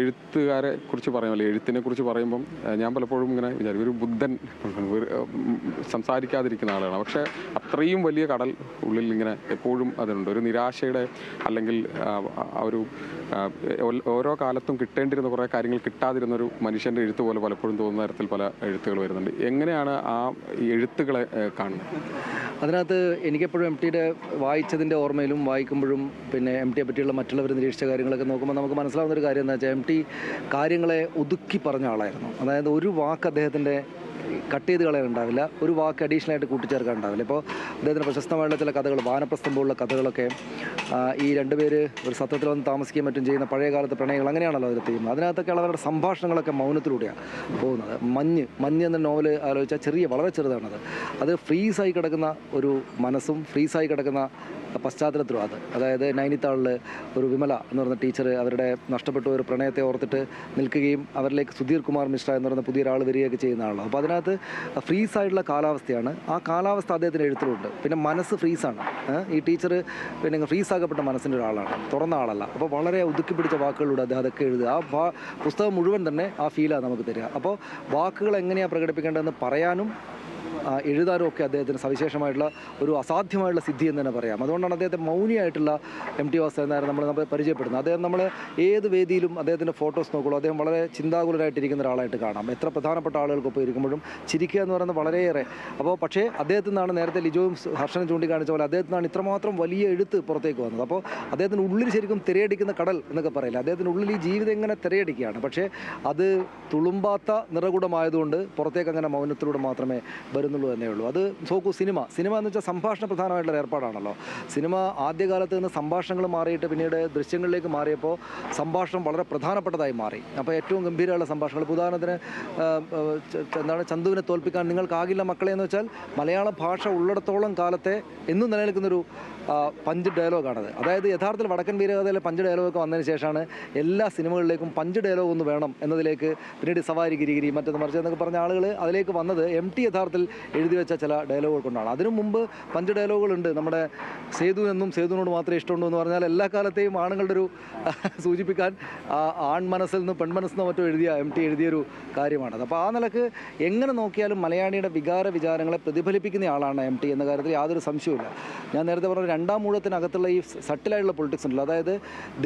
എഴുത്തുകാരെ കുറിച്ച് പറയുമല്ലോ എഴുത്തിനെ കുറിച്ച് പറയുമ്പം ഞാൻ പലപ്പോഴും ഇങ്ങനെ വിചാരിക്കും ഒരു ബുദ്ധൻ സംസാരിക്കാതിരിക്കുന്ന ആളാണ്. പക്ഷേ അത്രയും വലിയ കടൽ ഉള്ളിൽ ഇങ്ങനെ എപ്പോഴും അതുണ്ട് ഒരു നിരാശയുടെ അല്ലെങ്കിൽ ഒരു ഓരോ കാലത്തും കിട്ടേണ്ടിരുന്ന കുറേ കാര്യങ്ങൾ കിട്ടാതിരുന്ന ഒരു മനുഷ്യന്റെ എഴുത്ത് പോലെ പലപ്പോഴും തോന്നുന്ന തരത്തിൽ പല എഴുത്തുകൾ വരുന്നുണ്ട്. എങ്ങനെയാണ് ആ എഴുത്തുകളെ കാണുന്നത്? അതിനകത്ത് എനിക്കെപ്പോഴും എം ടിയുടെ വായിച്ചതിന്റെ ഓർമ്മയിലും വായിക്കുമ്പോഴും പിന്നെ എം ടിയെ പറ്റിയുള്ള മറ്റുള്ളവർ നിരീക്ഷിച്ച കാര്യങ്ങളൊക്കെ നോക്കുമ്പോൾ നമുക്ക് മനസ്സിലാവുന്ന ഒരു കാര്യം എന്താ വെച്ചാൽ എം ടി കാര്യങ്ങളെ ഒതുക്കി പറഞ്ഞ ആളായിരുന്നു. അതായത് ഒരു വാക്ക് അദ്ദേഹത്തിന്റെ കട്ട് ചെയ്ത് കളയാൻ ഉണ്ടാവില്ല ഒരു വാക്ക് അഡീഷണൽ ആയിട്ട് കൂട്ടിച്ചേർക്കാൻ ഉണ്ടാവില്ല ഇപ്പോൾ അദ്ദേഹത്തിന് പ്രശസ്തമായുള്ള ചില കഥകൾ വാനപ്രസ്ഥം പോലുള്ള കഥകളൊക്കെ ഈ രണ്ടുപേര് ഒരു സത്യത്തിൽ വന്ന് താമസിക്കുകയും മറ്റും ചെയ്യുന്ന പഴയ കാലത്തെ പ്രണയങ്ങൾ അങ്ങനെയാണല്ലോ അതിൽ ചെയ്യുന്നത്. അതിനകത്തൊക്കെ അവരുടെ സംഭാഷണങ്ങളൊക്കെ മൗനത്തിലൂടെയാണ് പോകുന്നത്. മഞ്ഞ് മഞ്ഞ് എന്ന നോവൽ ആലോചിച്ചാൽ ചെറിയ വളരെ ചെറുതാണത്. അത് ഫ്രീസായി കിടക്കുന്ന ഒരു മനസ്സും ഫ്രീസായി കിടക്കുന്ന പശ്ചാത്തലത്തിലും അത്. അതായത് നൈനിത്താളിൽ ഒരു വിമല എന്ന് പറഞ്ഞ ടീച്ചർ അവരുടെ നഷ്ടപ്പെട്ട ഒരു പ്രണയത്തെ ഓർത്തിട്ട് നിൽക്കുകയും അവരിലേക്ക് സുധീർ കുമാർ മിശ്ര എന്ന് പറയുന്ന പുതിയൊരാൾ വരികയൊക്കെ ചെയ്യുന്ന ആളാണ്. അപ്പോൾ അതിനകത്ത് ഫ്രീസ് ആയിട്ടുള്ള കാലാവസ്ഥയാണ്. ആ കാലാവസ്ഥ അദ്ദേഹത്തിന് എഴുത്തിലുണ്ട്. പിന്നെ മനസ്സ് ഫ്രീസാണ് ഈ ടീച്ചർ പിന്നെ ഫ്രീസ് ആക്കപ്പെട്ട മനസ്സിന്റെ ഒരാളാണ്. തുറന്ന ആളല്ല. അപ്പോൾ വളരെ ഒതുക്കി പിടിച്ച വാക്കുകളിലൂടെ അദ്ദേഹം അതൊക്കെ എഴുതുക. ആ പുസ്തകം മുഴുവൻ തന്നെ ആ ഫീലാണ് നമുക്ക് തരിക. അപ്പോൾ വാക്കുകൾ എങ്ങനെയാണ് പ്രകടിപ്പിക്കേണ്ടതെന്ന് പറയാനും എഴുതാനും ഒക്കെ അദ്ദേഹത്തിന് സവിശേഷമായിട്ടുള്ള ഒരു അസാധ്യമായിട്ടുള്ള സിദ്ധി എന്ന് തന്നെ പറയാം. അതുകൊണ്ടാണ് അദ്ദേഹത്തെ മൗനിയായിട്ടുള്ള എം ടി വാസുദേവൻ നമ്മൾ നമ്മൾ പരിചയപ്പെടുന്നത്. അദ്ദേഹം നമ്മൾ ഏത് വേദിയിലും അദ്ദേഹത്തിന്റെ ഫോട്ടോസ് നോക്കുള്ളൂ അദ്ദേഹം വളരെ ചിന്താകുലരായിട്ടിരിക്കുന്ന ഒരാളായിട്ട് കാണാം. എത്ര പ്രധാനപ്പെട്ട ആളുകൾക്കൊപ്പം ഇരിക്കുമ്പോഴും ചിരിക്കുക എന്ന് പറയുന്നത് വളരെയേറെ. അപ്പോൾ പക്ഷേ അദ്ദേഹത്തിൽ നിന്നാണ് നേരത്തെ ലിജോയും ഹർഷനും ചൂണ്ടിക്കാണിച്ച പോലെ അദ്ദേഹത്തിൽ നിന്നാണ് ഇത്രമാത്രം വലിയ എഴുത്ത് പുറത്തേക്ക് വന്നത്. അപ്പോൾ അദ്ദേഹത്തിന് ഉള്ളിൽ ശരിക്കും തിരയടിക്കുന്ന കടൽ എന്നൊക്കെ പറയില്ല? അദ്ദേഹത്തിന്റെ ഉള്ളിൽ ഈ ജീവിതം എങ്ങനെ തിരയടിക്കുകയാണ്. പക്ഷേ അത് തുളുമ്പാത്ത നിറകുടമായതുകൊണ്ട് പുറത്തേക്ക് അങ്ങനെ മൗനത്തിലൂടെ മാത്രമേ വരുന്നുള്ളൂ. എന്നേ ഉള്ളൂ. അത് നോക്കൂ സിനിമ. സിനിമ എന്ന് വെച്ചാൽ സംഭാഷണ പ്രധാനമായിട്ടുള്ള ഏർപ്പാടാണല്ലോ. സിനിമ ആദ്യകാലത്ത് നിന്ന് സംഭാഷണങ്ങൾ മാറിയിട്ട് പിന്നീട് ദൃശ്യങ്ങളിലേക്ക് മാറിയപ്പോൾ സംഭാഷണം വളരെ പ്രധാനപ്പെട്ടതായി മാറി. അപ്പോൾ ഏറ്റവും ഗംഭീരമുള്ള സംഭാഷണങ്ങൾ. ഉദാഹരണത്തിന് എന്താണ് ചന്തുവിനെ തോൽപ്പിക്കാൻ നിങ്ങൾക്കാകില്ല മക്കളെ എന്ന് വെച്ചാൽ മലയാള ഭാഷ ഉള്ളിടത്തോളം കാലത്തെ എന്നും നിലനിൽക്കുന്നൊരു പഞ്ച് ഡയലോഗാണത്. അതായത് യഥാർത്ഥത്തിൽ വടക്കൻ വീരകഥയിലെ പഞ്ച് ഡയലോഗൊക്കെ വന്നതിന് ശേഷമാണ് എല്ലാ സിനിമകളിലേക്കും പഞ്ച് ഡയലോഗ് ഒന്ന് വേണം എന്നതിലേക്ക് പിന്നീട് സവാരി ഗിരിഗിരി മറ്റൊന്ന് മറിച്ച് എന്നൊക്കെ പറഞ്ഞ ആളുകൾ അതിലേക്ക് വന്നത് എം ടി യഥാർത്ഥത്തിൽ എഴുതി വെച്ച ചില ഡയലോഗുകൾ കൊണ്ടാണ്. അതിനു മുമ്പ് പഞ്ച് ഡയലോഗുകളുണ്ട് നമ്മുടെ സേതു എന്നും സേതുവിനോട് മാത്രമേ ഇഷ്ടമുണ്ടോ എന്ന് പറഞ്ഞാൽ എല്ലാ കാലത്തെയും ആണുങ്ങളുടെ ഒരു സൂചിപ്പിക്കാൻ ആൺമനസ്സിൽ ആൺ മനസ്സിൽ നിന്ന് പെൺമനസ്സിൽ നിന്ന് മറ്റോ എഴുതിയ എം ടി എഴുതിയൊരു കാര്യമാണത് അപ്പോൾ ആ നിലയ്ക്ക് എങ്ങനെ നോക്കിയാലും മലയാളിയുടെ വികാര വിചാരങ്ങളെ പ്രതിഫലിപ്പിക്കുന്ന ആളാണ് എം ടി എന്ന കാര്യത്തിൽ യാതൊരു സംശയവുമില്ല. ഞാൻ നേരത്തെ പറഞ്ഞ രണ്ടാം മൂഴത്തിനകത്തുള്ള ഈ സട്ടിലായിട്ടുള്ള പൊളിറ്റിക്സ് ഉണ്ടല്ലോ. അതായത്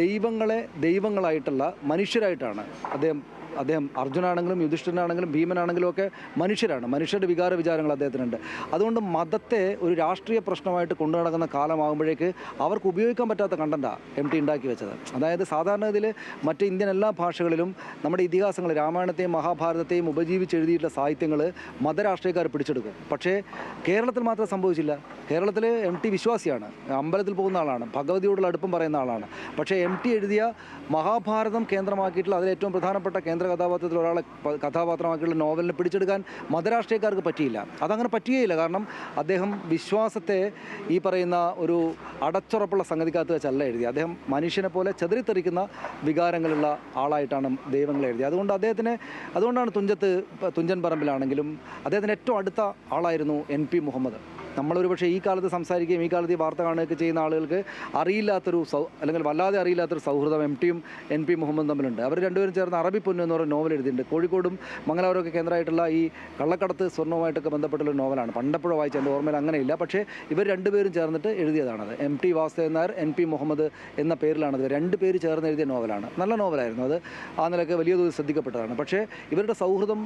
ദൈവങ്ങളെ ദൈവങ്ങളായിട്ടുള്ള മനുഷ്യരായിട്ടാണ് അദ്ദേഹം അദ്ദേഹം അർജുനാണെങ്കിലും യുധിഷ്ഠിരനാണെങ്കിലും ഭീമനാണെങ്കിലും ഒക്കെ മനുഷ്യരാണ്. മനുഷ്യരുടെ വികാര വിചാരങ്ങൾ അദ്ദേഹത്തിനുണ്ട്. അതുകൊണ്ട് മതത്തെ ഒരു രാഷ്ട്രീയ പ്രശ്നമായിട്ട് കൊണ്ടു നടക്കുന്ന കാലമാകുമ്പോഴേക്ക് അവർക്ക് ഉപയോഗിക്കാൻ പറ്റാത്ത കണ്ടന്റാണ് എം ടി ഉണ്ടാക്കി വെച്ചത്. അതായത് സാധാരണഗതിയിൽ മറ്റ് ഇന്ത്യൻ എല്ലാ ഭാഷകളിലും നമ്മുടെ ഇതിഹാസങ്ങൾ രാമായണത്തെയും മഹാഭാരതത്തെയും ഉപജീവിച്ച് എഴുതിയിട്ടുള്ള സാഹിത്യങ്ങൾ മതരാഷ്ട്രീയക്കാർ പിടിച്ചെടുക്കും. പക്ഷേ കേരളത്തിൽ മാത്രം സംഭവിച്ചില്ല. കേരളത്തിൽ എം ടി വിശ്വാസിയാണ്. അമ്പലത്തിൽ പോകുന്ന ആളാണ്. ഭഗവതിയോടുള്ള അടുപ്പം പറയുന്ന ആളാണ്. പക്ഷേ എം ടി എഴുതിയ മഹാഭാരതം കേന്ദ്രമാക്കിയിട്ടുള്ള അതിൽ ഏറ്റവും പ്രധാനപ്പെട്ട കേന്ദ്ര കഥാപാത്രത്തിൽ ഒരാളെ കഥാപാത്രമാക്കിയുള്ള നോവലിനെ പിടിച്ചെടുക്കാൻ മതരാഷ്ട്രീയക്കാർക്ക് പറ്റിയില്ല. അതങ്ങനെ പറ്റുകയില്ല. കാരണം അദ്ദേഹം വിശ്വാസത്തെ ഈ പറയുന്ന ഒരു അടച്ചുറപ്പുള്ള സംഗതിക്കകത്ത് വെച്ചല്ല എഴുതി അദ്ദേഹം മനുഷ്യനെ പോലെ ചെതറിത്തെറിക്കുന്ന വികാരങ്ങളുള്ള ആളായിട്ടാണ് ദൈവങ്ങളെ എഴുതി അതുകൊണ്ട് അദ്ദേഹത്തിന് അതുകൊണ്ടാണ് തുഞ്ചത്ത് തുഞ്ചൻ പറമ്പിലാണെങ്കിലും അദ്ദേഹത്തിന് ഏറ്റവും അടുത്ത ആളായിരുന്നു എൻ പി മുഹമ്മദ്. നമ്മളൊരു പക്ഷേ ഈ കാലത്ത് സംസാരിക്കുകയും ഈ കാലത്ത് ഈ വാർത്ത കാണുകയൊക്കെ ചെയ്യുന്ന ആളുകൾക്ക് അറിയില്ലാത്തൊരു സൗ അല്ലെങ്കിൽ വല്ലാതെ അറിയില്ലാത്തൊരു സൗഹൃദം എം ടിയും എൻ പി മുഹമ്മദും തമ്മിലുണ്ട്. അവർ രണ്ടുപേരും ചേർന്ന് അറബി പൊന്നു എന്ന് പറയുന്ന നോവൽ എഴുതിയിട്ടുണ്ട്. കോഴിക്കോടും മംഗലാപുരമൊക്കെ കേന്ദ്രമായിട്ടുള്ള ഈ കള്ളക്കടത്ത് സ്വർണവുമായിട്ടൊക്കെ ബന്ധപ്പെട്ടുള്ള നോവലാണ് പണ്ടപ്പോഴും വായിച്ച എന്റെ ഓർമ്മയിൽ അങ്ങനെയില്ല. പക്ഷേ ഇവർ രണ്ടുപേരും ചേർന്നിട്ട് എഴുതിയതാണത്. M T Vasudevan Nair N P Muhammad എന്ന പേരിലാണത് രണ്ട് പേര് ചേർന്ന് എഴുതിയ നോവലാണ് നല്ല നോവലായിരുന്നു അത്. ആ നിലയ്ക്ക് വലിയ തോതിൽ ശ്രദ്ധിക്കപ്പെട്ടതാണ്. പക്ഷേ ഇവരുടെ സൗഹൃദം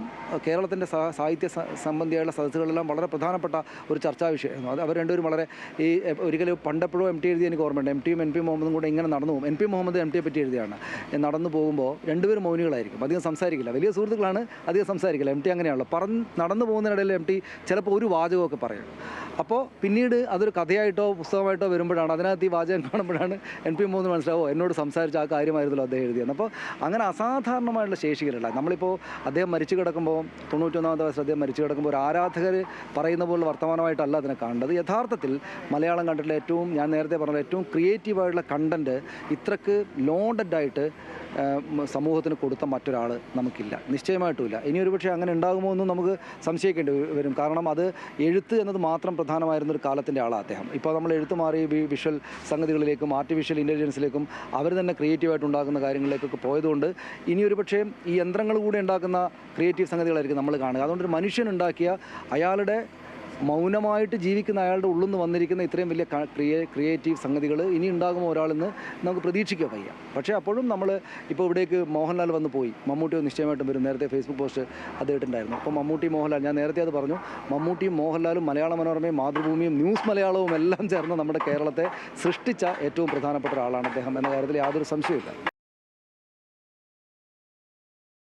കേരളത്തിന്റെ സാഹിത്യ സംബന്ധിയായുള്ള സദസ്സുകളെല്ലാം വളരെ പ്രധാനപ്പെട്ട ഒരു ചർച്ചാ വിഷയമായിരുന്നു അത് അവർ രണ്ടുപേരും വളരെ ഈ ഒരിക്കലും പണ്ടപ്പോഴും എം ടി എഴുതി എനിക്ക് ഓർമ്മയുണ്ട്. എം ടിയും എം പി മുഹമ്മദും കൂടെ ഇങ്ങനെ നടന്നു പോകും. എം പി മുഹമ്മദ് എം ടിയെ പറ്റി എഴുതിയാണ്. നടന്നു പോകുമ്പോൾ രണ്ടുപേരും മൗനികളായിരിക്കും. അധികം സംസാരിക്കില്ല. വലിയ സുഹൃത്തുക്കളാണ് അധികം സംസാരിക്കില്ല. എം ടി അങ്ങനെയാണല്ലോ. പറ നടന്നു പോകുന്നതിനിടയിൽ എം ടി ചിലപ്പോൾ ഒരു വാചകമൊക്കെ പറയും. അപ്പോൾ പിന്നീട് അതൊരു കഥയായിട്ടോ പുസ്തകമായിട്ടോ വരുമ്പോഴാണ് അതിനകത്ത് ഈ വാചകം കാണുമ്പോഴാണ് എൻ പി മൂന്ന് മനസ്സിലാവോ എന്നോട് സംസാരിച്ച ആ കാര്യമായിരുന്നല്ലോ അദ്ദേഹം എഴുതിയത്. അപ്പോൾ അങ്ങനെ അസാധാരണമായിട്ടുള്ള ശേഷികളല്ല. നമ്മളിപ്പോൾ അദ്ദേഹം മരിച്ചു കിടക്കുമ്പോൾ തൊണ്ണൂറ്റൊന്നാമത്തെ വയസ്സിൽ അദ്ദേഹം മരിച്ചു കിടക്കുമ്പോൾ ഒരു ആരാധകർ പറയുന്ന പോലുള്ള വർത്തമാനമായിട്ടല്ല അതിനെ കാണേണ്ടത്. യഥാർത്ഥത്തിൽ മലയാളം കണ്ടിട്ടുള്ള ഏറ്റവും ഞാൻ നേരത്തെ പറഞ്ഞ ഏറ്റവും ക്രിയേറ്റീവായിട്ടുള്ള കണ്ടന്റ് ഇത്രക്ക് ലോഡഡ് ആയിട്ട് സമൂഹത്തിന് കൊടുത്ത മറ്റൊരാൾ നമുക്കില്ല. നിശ്ചയമായിട്ടുമില്ല. ഇനി ഒരുപക്ഷെ അങ്ങനെ ഉണ്ടാകുമോ എന്നും നമുക്ക് സംശയിക്കേണ്ടി വരും. കാരണം അത് എഴുത്ത് എന്നത് മാത്രം പ്രധാനമായിരുന്ന ഒരു കാലത്തിന്റെ ആളാണ് അദ്ദേഹം. ഇപ്പോൾ നമ്മൾ എഴുത്ത് മാറി വിഷ്വൽ സംഗതികളിലേക്കും ആർട്ടിഫിഷ്യൽ ഇന്റലിജൻസിലേക്കും അവർ തന്നെ ക്രിയേറ്റീവായിട്ട് ഉണ്ടാക്കുന്ന കാര്യങ്ങളിലേക്കൊക്കെ പോയതുകൊണ്ട് ഇനി ഒരു പക്ഷേ ഈ യന്ത്രങ്ങൾ കൂടെ ഉണ്ടാക്കുന്ന ക്രിയേറ്റീവ് സംഗതികളായിരിക്കും നമ്മൾ കാണുക. അതുകൊണ്ട് ഒരു മനുഷ്യനുണ്ടാക്കിയ അയാളുടെ മൗനമായിട്ട് ജീവിക്കുന്ന അയാളുടെ ഉള്ളിൽ നിന്ന് വന്നിരിക്കുന്ന ഇത്രയും വലിയ ക്രിയേ ക്രിയേറ്റീവ് സംഗതികൾ ഇനി ഉണ്ടാകുമോ ഒരാളെന്ന് നമുക്ക് പ്രതീക്ഷിക്കാൻ വയ്യ. പക്ഷേ അപ്പോഴും നമ്മൾ ഇപ്പോൾ ഇവിടേക്ക് മോഹൻലാൽ വന്ന് പോയി. മമ്മൂട്ടി നിശ്ചയമായിട്ടും വരും. നേരത്തെ ഫേസ്ബുക്ക് പോസ്റ്റ് അദ്ദേഹത്തിന്റെയായിരുന്നു അപ്പോൾ മമ്മൂട്ടി മോഹൻലാൽ ഞാൻ നേരത്തെ അത് പറഞ്ഞു. മമ്മൂട്ടിയും മോഹൻലാലും മലയാള മനോരമയും മാതൃഭൂമിയും ന്യൂസ് മലയാളവും എല്ലാം ചേർന്ന് നമ്മുടെ കേരളത്തെ സൃഷ്ടിച്ച ഏറ്റവും പ്രധാനപ്പെട്ട ഒരാളാണ് അദ്ദേഹം എന്ന കാര്യത്തിൽ യാതൊരു സംശയമില്ല